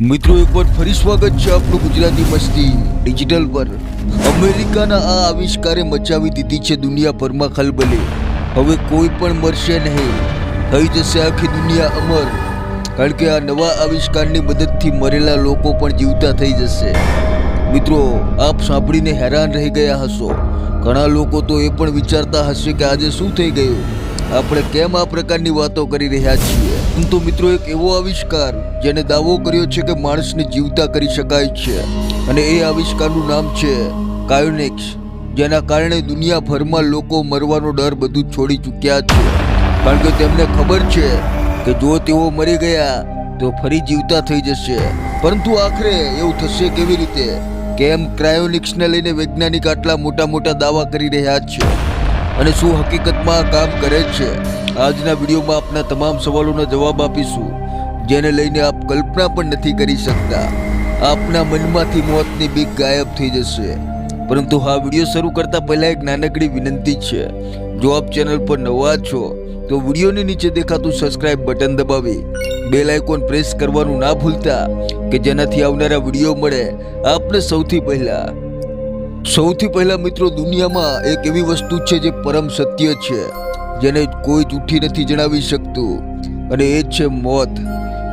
મિત્રો, એકવાર ફરી સ્વાગત છે આપણું ગુજરાતી મસ્તી ડિજિટલ પર. અમેરિકાના આ આવિષ્કારે મચાવી દીધી છે દુનિયાભરમાં ખલબલે. હવે કોઈ પણ મરશે નહીં. થઈ જશે આખી દુનિયા અમર. કારણ કે આ નવા આવિષ્કારની મદદથી મરેલા લોકો પણ જીવતા થઈ જશે. મિત્રો, આપ સાંભળીને હેરાન રહી ગયા હશો. ઘણા લોકો તો એ પણ વિચારતા હશે કે આજે શું થઈ ગયું? આપણે કેમ આ પ્રકારની વાતો કરી રહ્યા છીએ? તો મિત્રો એક એવો આવિષ્કાર, જેને દાવો કર્યો છે કે માણસને જીવતા કરી શકાય છે. અને એ આવિષ્કારનું નામ છે કાયોનિક્સ, જેના કારણે દુનિયાભરમાં લોકો મરવાનો ડર બધું છોડી ચૂક્યા છે. કારણ કે તેમને ખબર છે કે જો તેઓ મરી ગયા, તો ફરી જીવતા થઈ જશે. પરંતુ આખરે એવું થશે કેવી રીતે? કેમ ક્રાયોનિક્સને લઈને વૈજ્ઞાનિક આટલા મોટા મોટા દાવા કરી રહ્યા છે? અને શું હકીકતમાં કામ કરે છે? આજના વિડીયોમાં આપના તમામ સવાલોના જવાબ આપીશું, જેને લઈને આપ કલ્પના પણ નથી કરી શકતા. આપના મનમાંથી મોતની બીક ગાયબ થઈ જશે. પરંતુ આ વીડિયો શરૂ કરતા પહેલા એક નાનકડી વિનંતી છે. જો આપ ચેનલ પર નવા છો, તો વિડીયોની નીચે દેખાતું સબસ્ક્રાઇબ બટન દબાવી, બેલ આઇકોન પ્રેસ કરવાનું ના ભૂલતા, કે જેનાથી આવનારા વીડિયો મળે આપને સૌથી પહેલા. સૌથી પહેલા મિત્રો દુનિયામાં એક એવી વસ્તુ છે જે પરમ સત્ય છે, જેને કોઈ જૂઠી નથી જણાવી શકતું, અને એ છે મોત.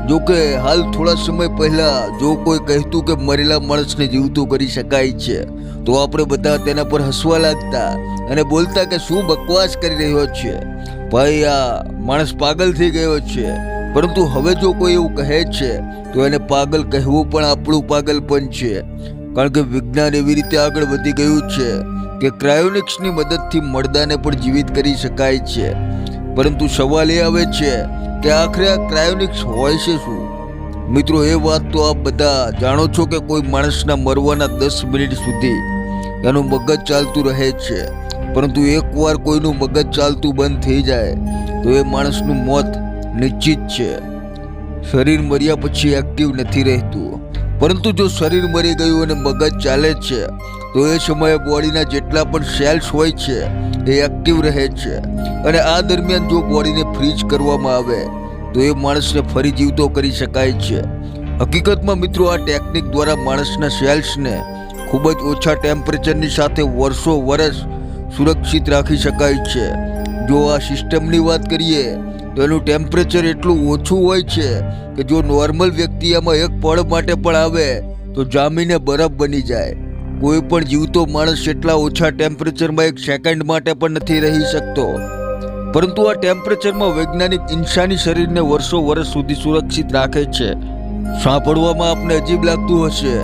જો કે હાલ થોડા સમય પહેલા જો કોઈ કહેતું કે મરેલા માણસને જીવતું કરી શકાય છે, તો આપણે બધા તેના પર હસવા લાગતા અને બોલતા કે શું બકવાસ કરી રહ્યો છે. ભાઈ, આ માણસ પાગલ થઈ ગયો છે. પરંતુ હવે જો કોઈ એવું કહે છે, તો એને પાગલ કહેવું પણ આપણું પાગલપણ છે. કારણ કે વિજ્ઞાન એવી રીતે આગળ વધી ગયું છે કે ક્રાયોનિક્સની મદદથી મરદાને પણ જીવિત કરી શકાય છે. પરંતુ સવાલ એ આવે છે કે આખરે આ ક્રાયોનિક્સ હોય છે શું? મિત્રો, એ વાત તો આપ બધા જાણો છો કે કોઈ માણસના મરવાના દસ મિનિટ સુધી એનું મગજ ચાલતું રહે છે. પરંતુ એકવાર કોઈનું મગજ ચાલતું બંધ થઈ જાય, તો એ માણસનું મોત નિશ્ચિત છે. શરીર મર્યા પછી એક્ટિવ નથી રહેતું. પરંતુ જો શરીર મરી ગયું અને મગજ ચાલે છે, તો એ સમયે બોડીના જેટલા પણ સેલ્સ હોય છે, એ એક્ટિવ રહે છે. અને આ દરમિયાન જો બોડીને ફ્રીજ કરવામાં આવે, તો એ માણસને ફરી જીવતો કરી શકાય છે. હકીકતમાં મિત્રો, આ ટેકનિક દ્વારા માણસના સેલ્સને ખૂબ જ ઓછા ટેમ્પરેચરની સાથે વર્ષો વર્ષ સુરક્ષિત રાખી શકાય છે. જો આ સિસ્ટમની વાત કરીએ તો એનું ટેમ્પરેચર એટલું ઓછું હોય છે કે જો નોર્મલ વ્યક્તિ એમાં એક પળ માટે પણ આવે, તો જામીને બરફ બની જાય. કોઈ પણ જીવતો માણસ એટલા ઓછા ટેમ્પરેચરમાં એક સેકન્ડ માટે પણ નથી રહી શકતો. પરંતુ આ ટેમ્પરેચરમાં વૈજ્ઞાનિક ઇન્સાની શરીરને વર્ષો વર્ષ સુધી સુરક્ષિત રાખે છે. સાંભળવામાં આપને અજીબ લાગતું હશે.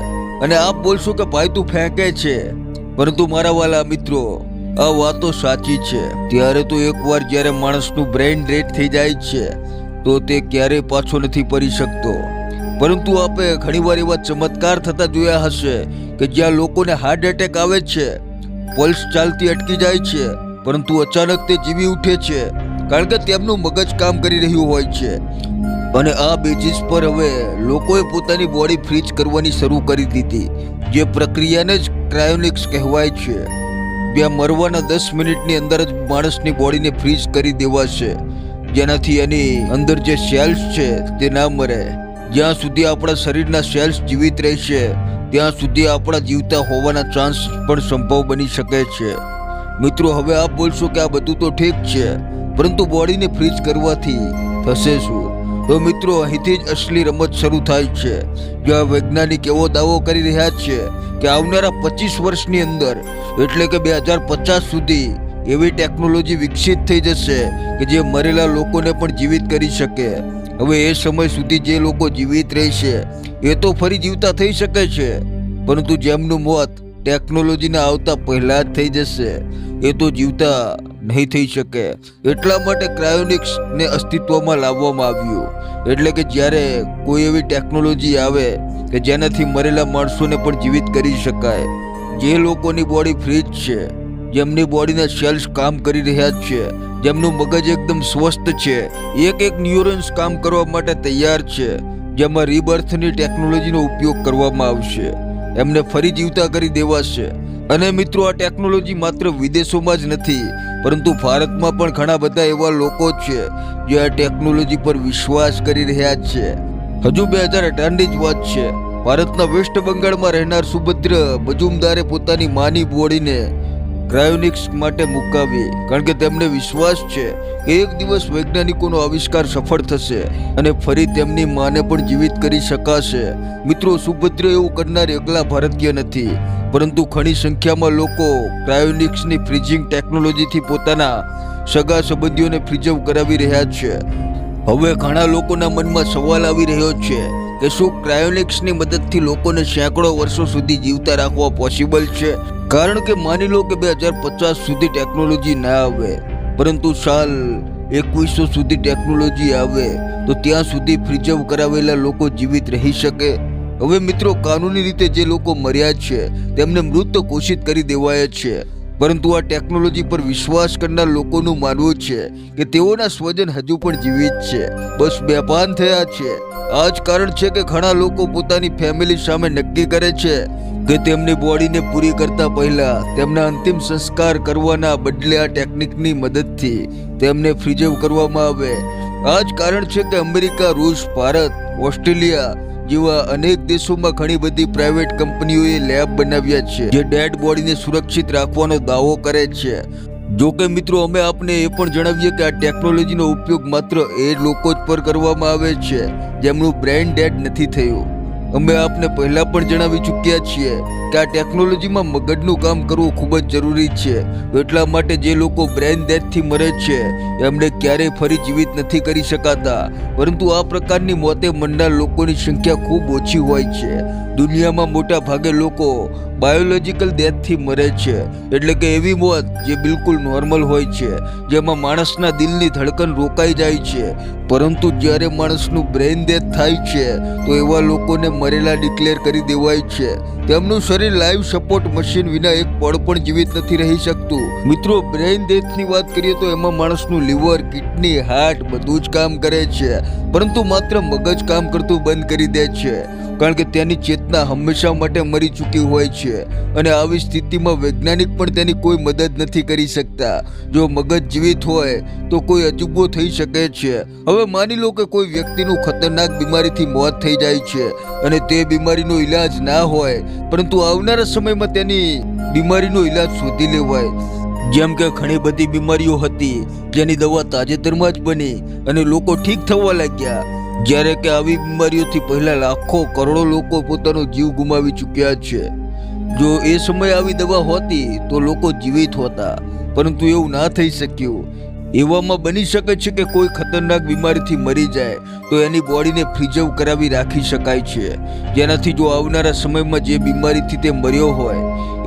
અને આપ બોલશો કે ભાઈ તું ફેંકે છે. પરંતુ મારા વાલા મિત્રો આ વાતો સાચી છે. ત્યારે તો એકવાર જ્યારે માણસનું બ્રેઇન ડેડ થઈ જાય છે, તો તે ક્યારેય પાછો નથી પડી શકતો. પરંતુ આપે ઘણીવાર એવા ચમત્કાર થતા જોયા હશે કે જ્યાં લોકોને હાર્ટ એટેક આવે છે પલ્સ ચાલતી અટકી જાય છે, પરંતુ અચાનક તે જીવી ઉઠે છે, કારણ કે તેમનું મગજ કામ કરી રહ્યું હોય છે. અને આ બેઝિસ પર હવે લોકોએ પોતાની બોડી ફ્રીજ કરવાની શરૂ કરી દીધી, જે પ્રક્રિયાને જ ક્રાયોનિક્સ કહેવાય છે. જ્યાં મરવાના દસ મિનિટની અંદર જ માણસની બોડીને ફ્રીઝ કરી દેવાશે. જેનાથી એની અંદર જે સેલ્સ છે તે ના મરે. જ્યાં સુધી આપણા શરીરના સેલ્સ જીવિત રહેશે, ત્યાં સુધી આપણા જીવતા હોવાના ચાન્સ પણ સંભવ બની શકે છે. મિત્રો, હવે આપ બોલશો કે આ બધું તો ઠીક છે, પરંતુ બોડીને ફ્રીઝ કરવાથી થશે શું? તો મિત્રો, અહીંથી જ અસલી રમત શરૂ થાય છે. જ્યાં વૈજ્ઞાનિક એવો દાવો કરી રહ્યા છે કે આવનારા પચીસ વર્ષની અંદર, એટલે કે બે હજાર પચાસ સુધી, એવી ટેકનોલોજી વિકસિત થઈ જશે કે જે મરેલા લોકોને પણ જીવિત કરી શકે. હવે એ સમય સુધી જે લોકો જીવિત રહેશે, એ તો ફરી જીવતા થઈ શકે છે. પરંતુ જેમનું મોત ટેકનોલોજીના આવતા પહેલાં જ થઈ જશે. એ તો જીવતા નહીં થઈ શકે. એટલા માટે ક્રાયોનિક્સને અસ્તિત્વમાં લાવવામાં આવ્યું. એટલે કે જ્યારે કોઈ એવી ટેકનોલોજી આવે કે જેનાથી મરેલા માણસોને પણ જીવિત કરી શકાય. જે લોકોની બોડી ફ્રીજ છે. જેમની બોડીના સેલ્સ કામ કરી રહ્યા છે. જેમનું મગજ એકદમ સ્વસ્થ છે. એક એક ન્યુરોન્સ કામ કરવા માટે તૈયાર છે. જેમાં રીબર્થની ટેકનોલોજીનો ઉપયોગ કરવામાં આવશે. એમને ફરી જીવતા કરી દેવાશે. અને મિત્રો, આ ટેકનોલોજી માત્ર વિદેશોમાં જ નથી. પરંતુ ભારતમાં પણ ઘણા બધા એવા લોકો છે, જે આ ટેકનોલોજી પર વિશ્વાસ કરી રહ્યા છે. હજુ બે હજાર અઢારની જ વાત છે. ભારતના વેસ્ટ બંગાળમાં રહેનાર સુભદ્ર મજુમદારે પોતાની માની બોડીને ક્રાયોનિક્સ માટે મુકાવી, કારણ કે તેમને વિશ્વાસ છે કે એક દિવસ વૈજ્ઞાનિકોનો આવિષ્કાર સફળ થશે અને ફરી તેમની માને પણ જીવિત કરી શકાશે. મિત્રો, સુભદ્ર એવું કરનાર એકલા ભારતીય નથી. પરંતુ ઘણી સંખ્યામાં લોકો ક્રાયોનિક્સની ફ્રીઝિંગ ટેકનોલોજીથી પોતાના સગા સંબંધીઓને ફ્રીઝવ કરાવી રહ્યા છે. હવે ઘણા લોકોના મનમાં સવાલ આવી રહ્યો છે કે શું ક્રાયોનિક્સની મદદથી લોકોને સેંકડો વર્ષો સુધી જીવતા રાખવા પોસિબલ છે? કારણ કે માની લો કે બે હજાર પચાસ સુધી ટેકનોલોજી ના આવે, પરંતુ સાલ એકવીસો સુધી ટેકનોલોજી આવે, તો ત્યાં સુધી ફ્રીઝવ કરાવેલા લોકો જીવિત રહી શકે. હવે મિત્રો, કાનૂની રીતે જે લોકો મર્યા છે, તેમને મૃત ઘોષિત કરી દેવાયા છે. પરંતુ આ ટેકનોલોજી પર વિશ્વાસ કરનાર લોકોનું માનવું છે કે તેઓના સ્વજન હજુ પણ જીવિત છે. બસ બેભાન થયા છે. આ જ કારણ છે કે ઘણા લોકો પોતાની ફેમિલી સામે નક્કી કરે છે કે તેમની બોડીને પૂરી કરતા પહેલા તેમના અંતિમ સંસ્કાર કરવાના બદલે આ ટેકનિકની મદદથી તેમને ફ્રીઝવ કરવામાં આવે. આ જ કારણ છે કે અમેરિકા, રૂસ, ભારત, ઓસ્ટ્રેલિયા જેવા અનેક દેશોમાં ઘણી બધી પ્રાઇવેટ કંપનીઓએ લેબ બનાવ્યા છે, જે ડેડ બોડીને સુરક્ષિત રાખવાનો દાવો કરે છે. જો કે મિત્રો, અમે આપને એ પણ જણાવીએ કે આ ટેકનોલોજીનો ઉપયોગ માત્ર એ લોકો જ પર કરવામાં આવે છે, જેમનું બ્રેઇન ડેડ નથી થયું. અમે આપને પહેલા પણ જણાવી ચૂક્યા છીએ કે આ ટેકનોલોજીમાં મગજનું કામ કરવું ખૂબ જ જરૂરી છે. એટલા માટે જે લોકો બ્રેઇન ડેથથી મરે છે, એમને ક્યારેય ફરી જીવિત નથી કરી શકાતા. પરંતુ આ પ્રકારની મોતે મરનાર લોકોની સંખ્યા ખૂબ ઓછી હોય છે. દુનિયામાં મોટા ભાગે લોકો બાયોલોજીકલ ડેથથી મરે છે. એટલે કે એવી મોત જે બિલકુલ નોર્મલ હોય છે, જેમાં માણસના દિલની ધડકન રોકાઈ જાય છે. પરંતુ જ્યારે માણસનું બ્રેઇન ડેથ થાય છે, તો એવા લોકોને મરેલા ડિક્લેર કરી દેવાય છે. તેમનું શરીર લાઈવ સપોર્ટ મશીન વિના એક પળ પણ જીવિત નથી રહી શકતું. મિત્રો બ્રેઇન ડેથની વાત કરીએ તો એમાં માણસનું લીવર કિડની હાર્ટ બધું જ કામ કરે છે. પરંતુ માત્ર મગજ કામ કરતું બંધ કરી દે છે. કારણ કે તેની ચેતના હંમેશા માટે મરી ચૂકી હોય છે અને આવી સ્થિતિમાં વૈજ્ઞાનિક પણ તેની કોઈ મદદ નથી કરી શકતા. જો મગજ જીવિત હોય તો કોઈ અજુબો થઈ શકે છે. હવે માની લો કે કોઈ વ્યક્તિનું ખતરનાક બીમારીથી મોત થઈ જાય છે અને તે બીમારીનો ઈલાજ ના હોય, પરંતુ આવનારા સમયમાં તેની બીમારીનો ઈલાજ શોધી લેવાય. જેમ કે ઘણી બધી બીમારીઓ હતી, જેની દવા તાજેતરમાં જ બની અને લોકો ઠીક થવા લાગ્યા. જ્યારે કે આવી બીમારીઓથી પહેલાં લાખો કરોડો લોકો પોતાનો જીવ ગુમાવી ચૂક્યા છે. જો એ સમયે આવી દવા હોતી, તો લોકો જીવિત હોતા. પરંતુ એવું ના થઈ શક્યું. એવામાં બની શકે છે કે કોઈ ખતરનાક બીમારીથી મરી જાય, તો એની બોડીને પ્રિઝર્વ કરાવી રાખી શકાય છે. જેનાથી જો આવનારા સમયમાં જે બીમારીથી તે મર્યો હોય,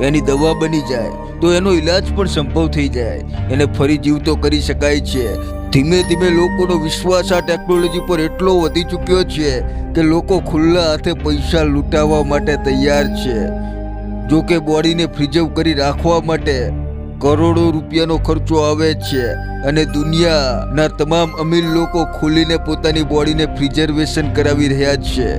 એની દવા બની જાય, તો એનો ઈલાજ પણ સંભવ થઈ જાય. એને ફરી જીવતો કરી શકાય છે. ધીમે ધીમે લોકોનો વિશ્વાસ આ ટેકનોલોજી પર એટલો વધી ચૂક્યો છે કે લોકો ખુલ્લા હાથે પૈસા લૂંટાવવા માટે તૈયાર છે. જો કે બોડીને પ્રિઝર્વ કરી રાખવા માટે કરોડો રૂપિયાનો ખર્ચો આવે છે અને દુનિયાના તમામ અમીર લોકો ખુલીને પોતાની બોડીને પ્રિઝર્વેશન કરાવી રહ્યા છે.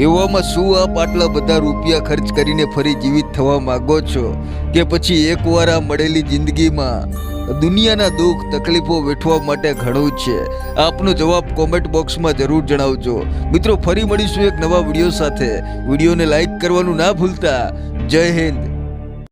એવામાં શું આપ આટલા બધા રૂપિયા ખર્ચ કરીને ફરી જીવિત થવા માગો છો? કે પછી એકવાર આ મળેલી જિંદગીમાં દુનિયાના દુઃખ, તકલીફો વેઠવા માટે ઘણું છે. આપનો જવાબ કોમેન્ટ બોક્સમાં જરૂર જણાવજો. મિત્રો, ફરી મળીશું એક નવા વીડિયો સાથે. વિડીયોને લાઈક કરવાનું ના ભૂલતા. જય હિન્દ.